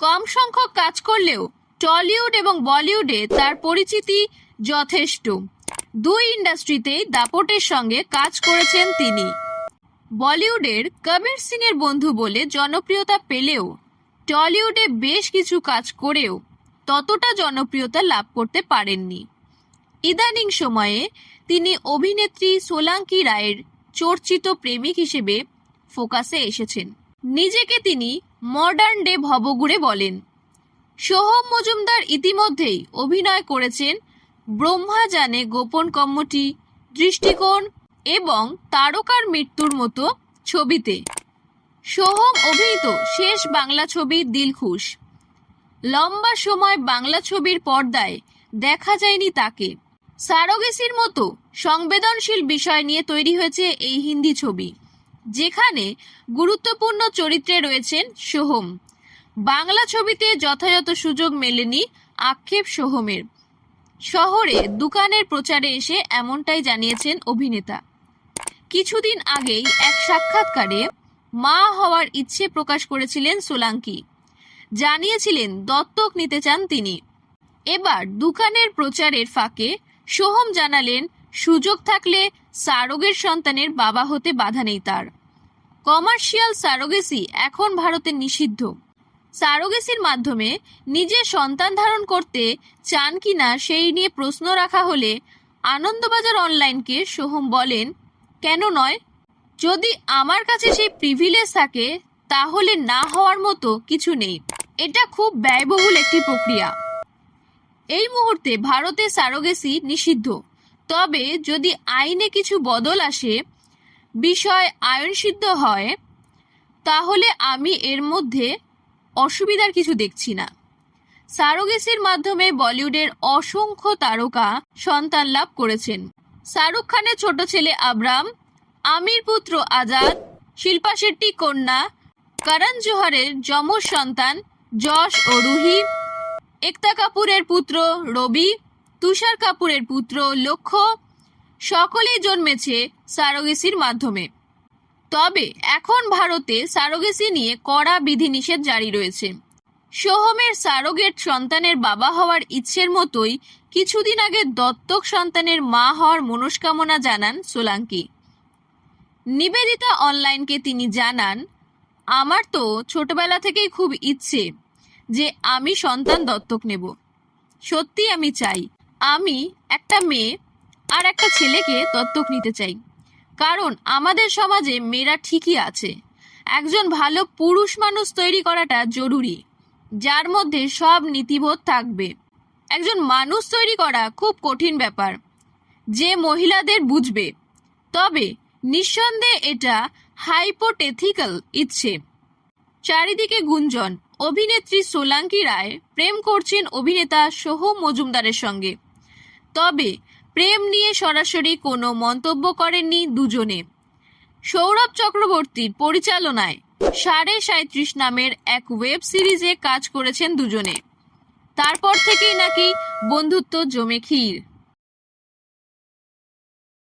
কম সংখ্যক কাজ করলেও টলিউড এবং বলিউডে তার পরিচিতি যথেষ্ট। দুই ইন্ডাস্ট্রিতেই দাপটের সঙ্গে কাজ করেছেন তিনি। বলিউডের কবির সিং এর বন্ধু বলে জনপ্রিয়তা পেলেও টলিউডে বেশ কিছু কাজ করেও ততটা জনপ্রিয়তা লাভ করতে পারেননি। ইদানিং সময়ে তিনি অভিনেত্রী সোলাঙ্কি রায়ের চর্চিত প্রেমিক হিসেবে ফোকাসে এসেছেন। নিজেকে তিনি মডার্ন ডে ভবগুড়ে বলেন। সোহম মজুমদার ইতিমধ্যেই অভিনয় করেছেন ব্রহ্মা জানে গোপন কম্মটি, দৃষ্টিকোণ এবং তারকার মৃত্যুর মতো ছবিতে। সোহম অভিনীত শেষ বাংলা ছবি দিলখুশ। লম্বা সময় বাংলা ছবির পর্দায় দেখা যায়নি তাকে। সারোগেসির মতো সংবেদনশীল বিষয় নিয়ে তৈরি হয়েছে এই হিন্দি ছবি। যেখানে গুরুত্বপূর্ণ চরিত্রে রয়েছেন সোহম। বাংলা ছবিতে যথাযথ সুযোগ মেলেনি আক্ষেপ সোহমের। শহরে দোকানের প্রচারে এসে এমনটাই জানিয়েছেন অভিনেতা। কিছুদিন আগেই এক সাক্ষাৎকারে মা হওয়ার ইচ্ছে প্রকাশ করেছিলেন সোলাঙ্কি। জানিয়েছিলেন, দত্তক নিতে চান তিনি। এবার দোকানের প্রচারের ফাঁকে সোহম জানালেন, সুযোগ থাকলে সারোগের সন্তানের বাবা হতে বাধা নেই তার। কমার্শিয়াল সারোগেসি এখন ভারতে নিষিদ্ধ। সারোগেসির মাধ্যমে নিজে সন্তান ধারণ করতে চান কিনা সেই নিয়ে প্রশ্ন রাখা হলে আনন্দবাজার অনলাইনকে সোহম বলেন, কেন নয়? যদি আমার কাছে সেই প্রিভিলেজ থাকে, তাহলে না হওয়ার মতো কিছু নেই। এটা খুব ব্যয়বহুল একটি প্রক্রিয়া। এই মুহূর্তে ভারতে সারোগেসি নিষিদ্ধ। তবে যদি আইনে কিছু বদল আসে বিষয় আইনসিদ্ধ হয়, তাহলে আমি এর মধ্যে অসুবিধার কিছু দেখছি না। সারোগেসির মাধ্যমে বলিউডের অসংখ্য তারকা সন্তান লাভ করেছেন। শাহরুখ খানের ছোট ছেলে আব্রাম, আমির পুত্র আজাদ, শিল্পা শেট্টি কন্যা, করণ জোহরের যমজ সন্তান যশ ও রুহি, একতা কাপুরের পুত্র রবি, তুষার কাপুরের পুত্র লক্ষ্য সকলেই জন্মেছে সারোগেসির মাধ্যমে। তবে এখন ভারতে সারোগেসি নিয়ে কড়া বিধিনিষেধ জারি রয়েছে। সোহমের সারোগেট সন্তানের বাবা হওয়ার ইচ্ছের মতোই কিছুদিন আগে দত্তক সন্তানের মা হওয়ার মনস্কামনা জানান সোলাঙ্কি। নিবেদিতা অনলাইনকে তিনি জানান, আমার তো ছোটবেলা থেকেই খুব ইচ্ছে যে আমি সন্তান দত্তক নেব। সত্যি আমি চাই। আমি একটা মেয়ে আর একটা ছেলেকে দত্তক নিতে চাই। কারণ আমাদের সমাজে মেয়েরা ঠিকই আছে। একজন ভালো পুরুষ মানুষ তৈরি করাটা জরুরি, যার মধ্যে সব নীতিবোধ থাকবে। একজন মানুষ তৈরি করা খুব কঠিন ব্যাপার, যে মহিলাদের বুঝবে। তবে নিঃসন্দেহে এটা হাইপোটেথিক্যাল ইচ্ছে। চারিদিকে গুঞ্জন, অভিনেত্রী সোলাঙ্কি রায় প্রেম করছেন অভিনেতা সোহম মজুমদারের সঙ্গে। তবে প্রেম নিয়ে সরাসরি কোনো মন্তব্য করেননি দুজনে। সৌরভ চক্রবর্তীর পরিচালনায় সাড়ে সাঁত্রিশ নামের এক ওয়েব সিরিজে কাজ করেছেন দুজনে। তারপর থেকেই নাকি বন্ধুত্ব জমে ক্ষীর।